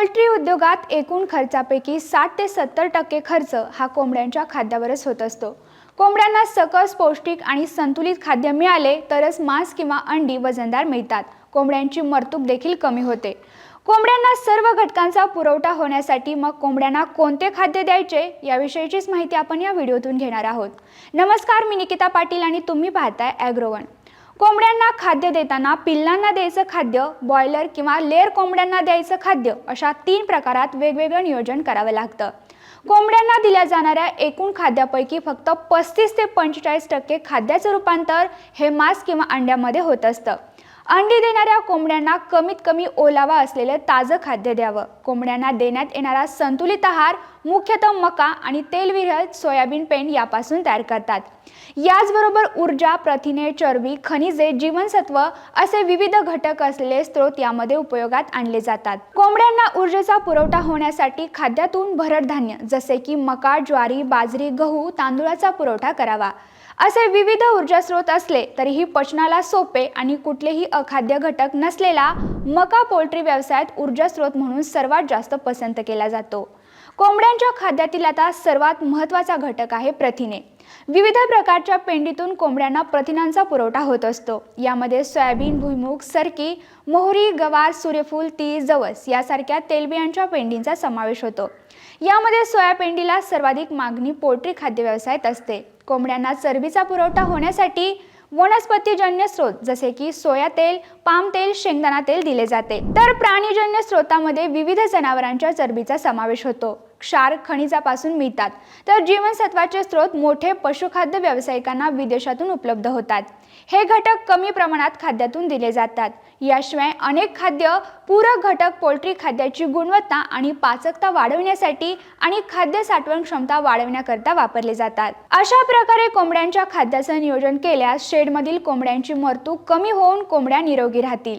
Poultry उद्योगात एकूण खर्चापैकी साठ ते सत्तर टक्के खर्च हा कोंबड्यांच्या खाद्यावरच होत असतो. कोंबड्यांना सकस पौष्टिक आणि संतुलित खाद्य मिळाले तरच मांस किंवा अंडी वजनदार मिळतात. कोंबड्यांची मरतूक देखील कमी होते. कोंबड्यांना सर्व घटकांचा पुरवठा होण्यासाठी मग कोंबड्यांना कोणते खाद्य द्यायचे याविषयीचीच माहिती आपण या व्हिडिओतून घेणार आहोत. नमस्कार मी निकिता पाटील आणि तुम्ही पाहताय ॲग्रोवन कोंबड्यांना खाद्य देताना पिल्लांना द्यायचं खाद्य बॉयलर किंवा लेअर कोंबड्यांना द्यायचं खाद्य अशा तीन प्रकारात वेगवेगळं नियोजन करावं लागतं. कोंबड्यांना दिल्या जाणाऱ्या एकूण खाद्यापैकी फक्त पस्तीस ते पंचेचाळीस टक्के खाद्याचं रूपांतर हे मांस किंवा अंड्यामध्ये होत असतं. अंडी देणाऱ्या कोंबड्यांना कमीत कमी ओलावा असलेलं ताजं खाद्य द्यावं. कोंबड्यांना देण्यात येणारा संतुलित आहार मुख्यतः मका आणि तेलविरहित सोयाबीन पेंड यापासून तयार करतात. याचबरोबर ऊर्जा प्रथिने चरबी खनिजे जीवनसत्व असे विविध घटक असलेले स्रोत यामध्ये उपयोगात आणले जातात. कोंबड्यांना ऊर्जेचा पुरवठा होण्यासाठी खाद्यातून भरड धान्य जसे की मका ज्वारी बाजरी गहू तांदूळाचा पुरवठा करावा. असे विविध ऊर्जा स्रोत असले तरीही पचनाला सोपे आणि कुठलेही अखाद्य घटक नसलेला मका पोल्ट्री व्यवसायात ऊर्जा स्रोत म्हणून सर्वात जास्त पसंत केला जातो. कोंबड्यांच्या खाद्यातील आता सर्वात महत्त्वाचा घटक आहे प्रथिने. विविध प्रकारच्या पेंडीतून कोंबड्यांना प्रथिनांचा पुरवठा होत असतो. यामध्ये सोयाबीन भुईमूग सरकी मोहरी गवार सूर्यफूल तीळ जवस यासारख्या तेलबियांच्या पेंडींचा समावेश होतो. यामध्ये सोयापेंडीला सर्वाधिक मागणी पोल्ट्री खाद्य व्यवसायात असते. कोंबड्यांना चरबीचा पुरवठा होण्यासाठी वनस्पतीजन्य स्रोत जसे की सोया तेल पाम तेल शेंगदाणा तेल दिले जाते. तर प्राणीजन्य स्रोतामध्ये विविध जनावरांच्या चरबीचा समावेश होतो. क्षार खनिजापासून मिळतात. तर जीवनसत्वाचे स्रोत मोठे पशुखाद्य व्यावसायिकांना विदेशातून उपलब्ध होतात. हे घटक कमी प्रमाणात खाद्यातून दिले जातात. याशिवाय अनेक खाद्य पूरक घटक पोल्ट्री खाद्याची गुणवत्ता आणि पाचकता वाढवण्यासाठी आणि खाद्य साठवण क्षमता वाढवण्याकरता वापरले जातात. अशा प्रकारे कोंबड्यांच्या खाद्याचं नियोजन केल्यास शेडमधील कोंबड्यांची मरतूक कमी होऊन कोंबड्या निरोगी राहतील.